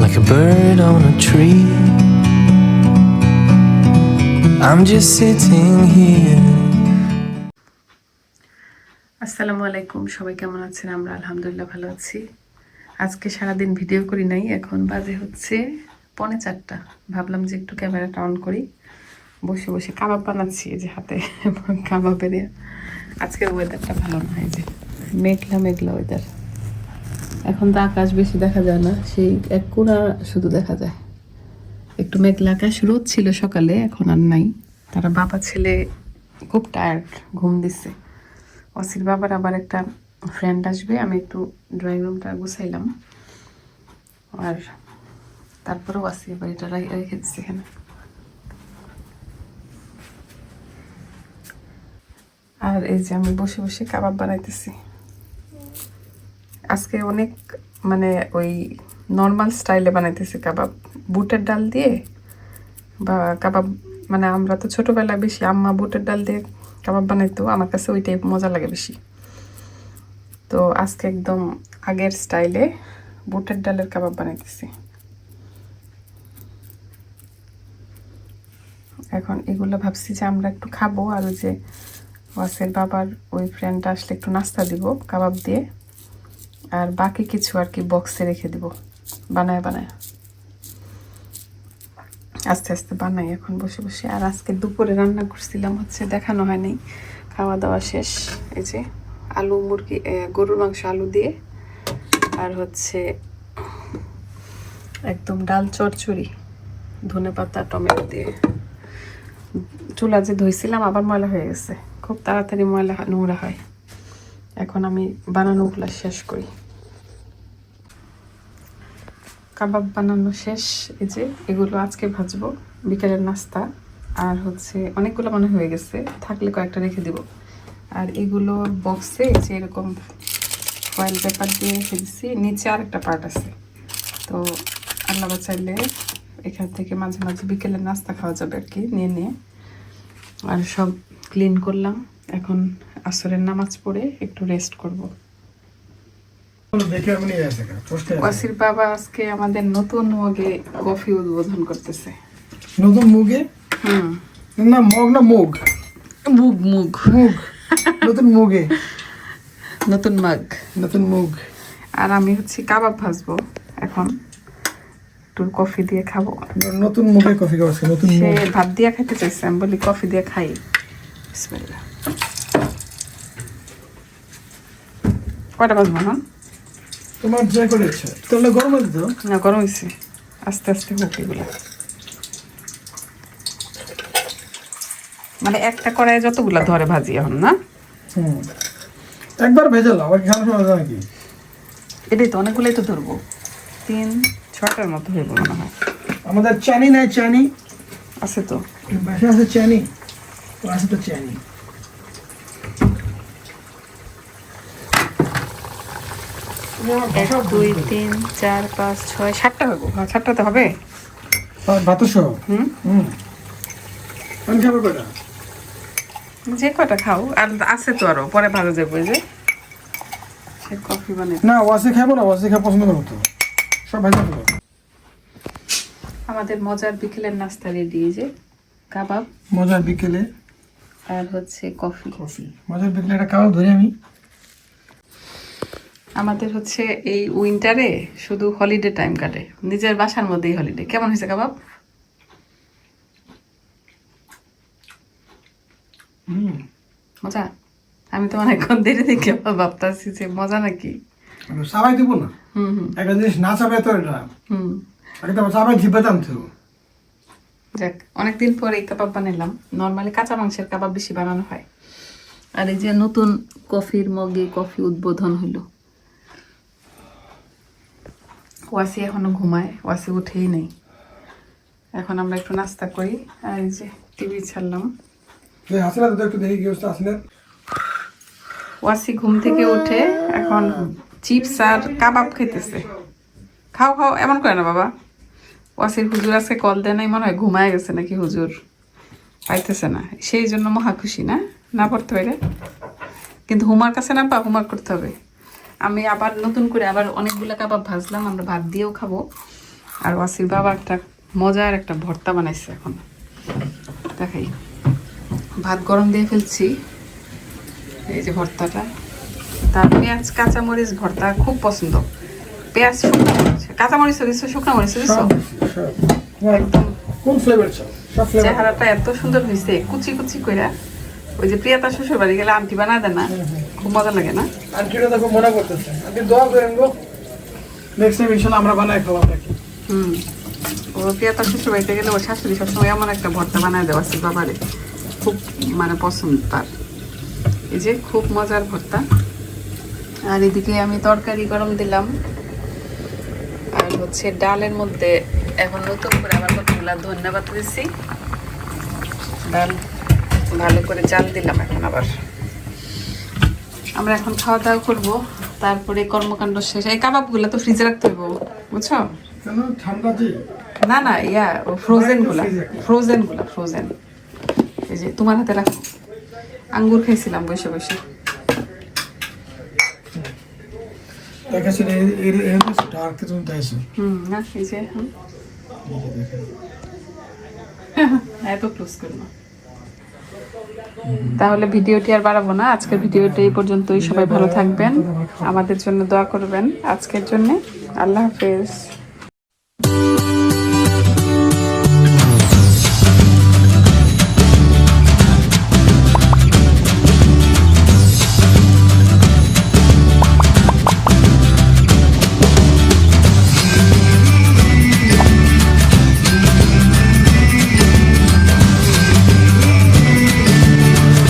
like a bird on a tree. I'm just sitting here. আসসালামু আলাইকুম, সবাই কেমন আছেন আমরা আলহামদুলিল্লাহ ভালো আছি আজকে সারাদিন ভিডিও করি নাই, এখন বাজে হচ্ছে পনে চারটা ভাবলাম যে একটু ক্যামেরাটা অন করি বসে বসে কাবাব বানাচ্ছি যে হাতে কাবাবের ইয়ে। আজকের ওয়েদারটা ভালো না, এই যে মেঘলা মেঘলা ওয়েদার এখন তো আকাশ বেশি দেখা যায় না, সেই এক কোণা শুধু দেখা যায়। একটু মেঘলা আকাশ, রোদ ছিল সকালে, এখন আর নাই। তারা বাবা ছেলে খুব টায়ার্ড ঘুম দিচ্ছে অসির বাবার আবার একটা ফ্রেন্ড আসবে, আমি একটু ড্রয়িং রুমটা গুছাইলাম। আর তারপরেও আসি এবার এটা রেখে দিচ্ছি এখানে। আর এই যে আমি বসে বসে কাবাব বানাইতেছি। আজকে অনেক মানে ওই নর্মাল স্টাইলে বানাইতেছি কাবাব। বুটের ডাল দিয়ে বা কাবাব মানে আমরা তো ছোটবেলায় বেশি আম্মা বুটের ডাল দিয়ে কাবাব বানাইতো, আমার কাছে ওইটাই মজা লাগে বেশি। তো আজকে একদম আগের স্টাইলে বুটের ডালের কাবাব বানাইতেছি। এখন এগুলো ভাবছি যে আমরা একটু খাব, আর যে ওয়াসের বাবার ওই ফ্রেন্ডটা আসলে একটু নাস্তা দিব কাবাব দিয়ে। আর বাকি কিছু আর কি বক্সে রেখে দিব। বানায় বানায়। আস্তে আস্তে বানাই এখন বসে বসে। আর আজকে দুপুরে রান্না করছিলাম হচ্ছে দেখানো হয়নি। খাওয়া দাওয়া শেষ। এই যে আলু মুরগি গরুর মাংস আলু দিয়ে। আর হচ্ছে একদম ডাল চচ্চড়ি ধনে পাতা, টমেটো দিয়ে। চুলা যে ধুইছিলাম, আবার ময়লা হয়ে গেছে। খুব তাড়াতাড়ি ময়লা, নোংরা হয়। এখন আমি বানানোগুলো শেষ করি। কাবাব বানানো শেষ, এই যে এগুলো আজকে ভাজবো, বিকেলের নাস্তা। আর হচ্ছে অনেকগুলো মনে হয়ে গেছে, থাকলে কয়েকটা রেখে দিব। আর এগুলো বক্সে যে এরকম ফয়েল পেপার দিয়ে রেখে দিচ্ছি নিচে আর একটা পার্ট আছে। তো আল্লাহ চাইলে এখান থেকে মাঝে মাঝে বিকেলের নাস্তা খাওয়া যাবে আর কি, নিয়ে নিয়ে। আর সব ক্লিন করলাম। এখন আসরের নামাজ পড়ে একটু রেস্ট করব। ওয়াসির বাবা আজকে আমাদের নতুন মগে কফি উদ্বোধন করতেছে। নতুন মুগে? হুম। না মগ না মুগ। মুগ মুগ। মুগ। নতুন মুগে। নতুন মাগ। নতুন মুগ। আর আমি হচ্ছে কাবাব ভাজবো এখন। একটু কফি দিয়ে খাব। নতুন মুগে কফি খাওয়াচ্ছে নতুন সে ভাত দিয়ে খাইতে চাইছে আমি বলি কফি দিয়ে খাই। বিসমিল্লাহ। কয়টা বাজবো না তোমার যা করে ইচ্ছা। তাহলে গরম আছে তো? না গরম হয়েছে আস্তে আস্তে হোক এগুলো। মানে একটা কড়াইয়ে যতগুলা ধরে ভাজি এখন না? হুম। একবার ভেজাল আবার কি খাওয়ার সময় নাকি এটাই তো অনেকগুলোই তো ধরবো। তিন ছটার মতো হয়ে মনে হয়। আমাদের চানি নাই চানি আছে তো। বাসা আছে চানি আছে তো চানি এক দুই তিন চার পাঁচ ছয় সাতটা হবে। হ্যাঁ সাতটাতে হবে। ভাত হুম? হুম। খাব কটা? যে কটা খাও। আর আছে তো আরও পরে ভালো যাব যে। সে কফি বানাই। না ওয়াসে খাব না ওয়াসে খাওয়া পছন্দ সব আমাদের মজার বিকেলের নাস্তা রেডি যে কাবাব। মজার বিকেলে? আর হচ্ছে কফি। কফি। মজার বিকেলে একটা খাওয়া ধরি আমি। আমাদের হচ্ছে এই উইন্টারে শুধু হলিডে টাইম কাটে। নিজের বাসার মধ্যেই হলিডে কেমন হয়েছে কাবাব? মজা? আমি তো অনেকক্ষণ দেরি দেখে ভাবতেছি যে মজা নাকি? চাবাই দিব না। হুম হুম। একটা জিনিস না চাবাই তো এটা। তো চাবাই জিপাতাম তো। যাক অনেকদিন পরে এই কাবাব বানালাম নর্মালি কাঁচা মাংসের কাবাব বেশি বানানো হয়। আর এই যে নতুন কফির মগে কফি উদ্বোধন হলো। ওয়াসি এখনও ঘুমায় ওয়াসি উঠেই নেই। এখন আমরা একটু নাস্তা করি আর এই যে টিভি ছাড়লাম। ওয়াসি ঘুম থেকে উঠে এখন চিপস আর কাবাব খেতেছে। খাও খাও এমন করে না বাবা। ওয়াসির হুজুর আজকে কল দেয় নাই মনে হয় ঘুমায় গেছে নাকি হুজুর। পাইতেছে না। সেই জন্য মহা খুশি না? না পড়তে পারে? কিন্তু হুমার কাছে না পা হুমার করতে হবে। আমি আবার নতুন করে আবার অনেকগুলো কাবাব ভাজলাম আমরা ভাত দিয়েও খাব। আর ওয়াসির বাবা একটা মজার একটা ভর্তা বানাইছে এখন। দেখাই। ভাত গরম দিয়ে ফেলছি। এই যে ভর্তাটা। তার পেঁয়াজ কাঁচামরিচ ভর্তা খুব পছন্দ। পেঁয়াজ শুকনো মরিচ। কাঁচামরিচও দিচ্ছ শুকনো মরিচও দিচ্ছ একদম। চেহারাটা এত সুন্দর হয়েছে কুচি কুচি কইরা। ওই যে প্রিয়াতা শ্বশুর বাড়ি গেলে আন্টি বানা দেয় না খুব মজা লাগে না? আন্টিটা দেখো মনে করতেছে। আন্টি দোয়া করেন গো। নেক্সট টাইম ইনশাল্লাহ আমরা বানাই খাওয়া নাকি হুম। ও প্রিয়াতা শ্বশুর বাড়িতে গেলে ওর শাশুড়ি সবসময় এমন একটা ভর্তা বানায় দেওয়া আছে বাবারে। খুব মানে পছন্দ তার। এই যে খুব মজার ভর্তা। আর এদিকে আমি তরকারি গরম দিলাম। আর হচ্ছে ডালের মধ্যে এখন নতুন করে আবার কতগুলা ধন্যবাদ দিচ্ছি ডাল ভালো করে জাল দিলাম এখন আবার। আমরা এখন খাওয়া দাওয়া করব তারপরে কর্মকাণ্ড শেষ। এই কাবাবগুলো তো ফ্রিজে রাখতে হইব বুঝছ? না না ইয়া ফ্রোজেনগুলা। ফ্রোজেনগুলা ফ্রোজেন এই যে তোমার হাতে রাখো। আঙ্গুর খাইছিলাম বসে বসে। দেখেছি এর এর এর ডার্ক তুমি তাইছো হুম না এই এত ক্লোজ করো না তাহলে ভিডিওটি আর বাড়াবো না। আজকের ভিডিওটি এই পর্যন্তই। সবাই ভালো থাকবেন। আমাদের জন্য দোয়া করবেন আজকের জন্যে। আল্লাহ হাফেজ।